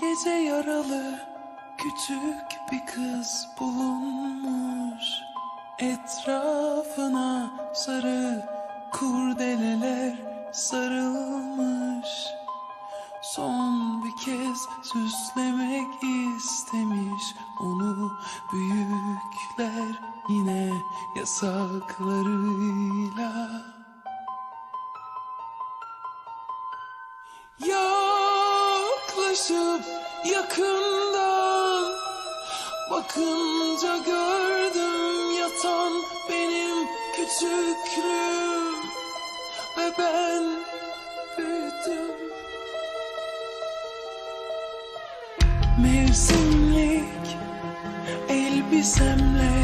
gece yaralı küçük bir kız bulunmuş. Etrafına sarı kurdeleler sarılmış. Son bir kez süslemek istemiş. Onu büyükler yine yasaklarıyla. Yaklaşıp yakından Bakınca gördüm yatan benim küçüklüğüm Ve ben büyüdüm. Mevsimlik elbisemle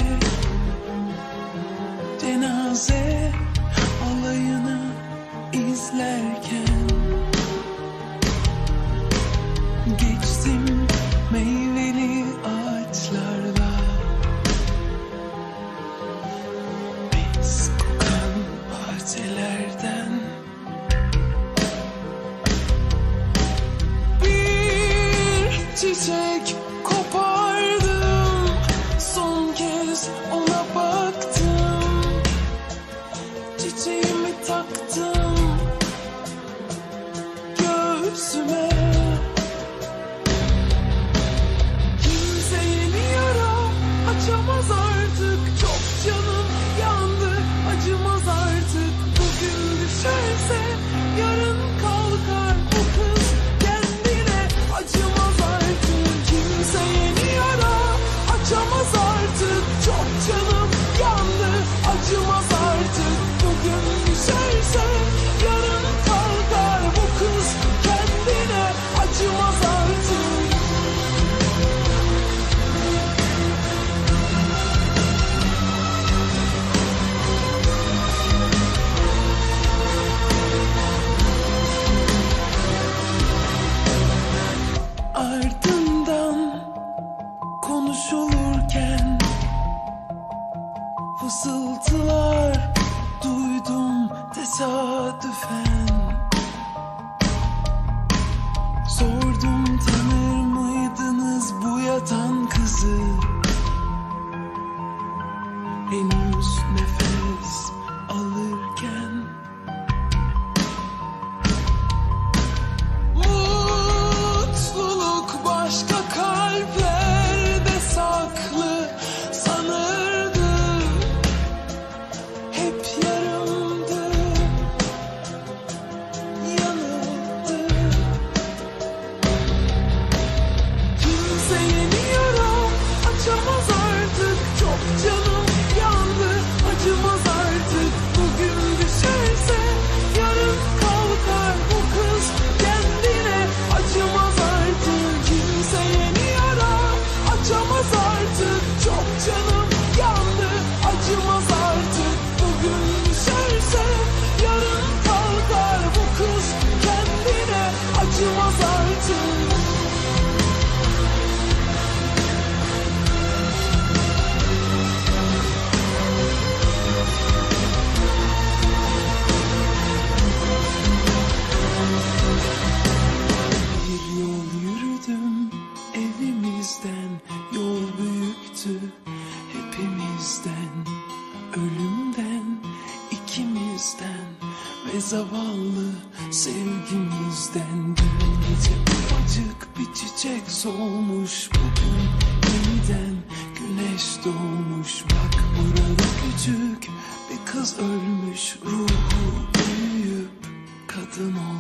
cenaze ardından konuşulurken fısıltılar duydum tesadüfen. Sordum tanır mıydınız bu yatan kızı? ölümden ikimizden ve zavallı sevgimizden. Dün gece ufacık bir çiçek solmuş bugün yeniden güneş doğmuş. Bak burada küçük bir kız ölmüş ruhu büyüyüp kadın olmuş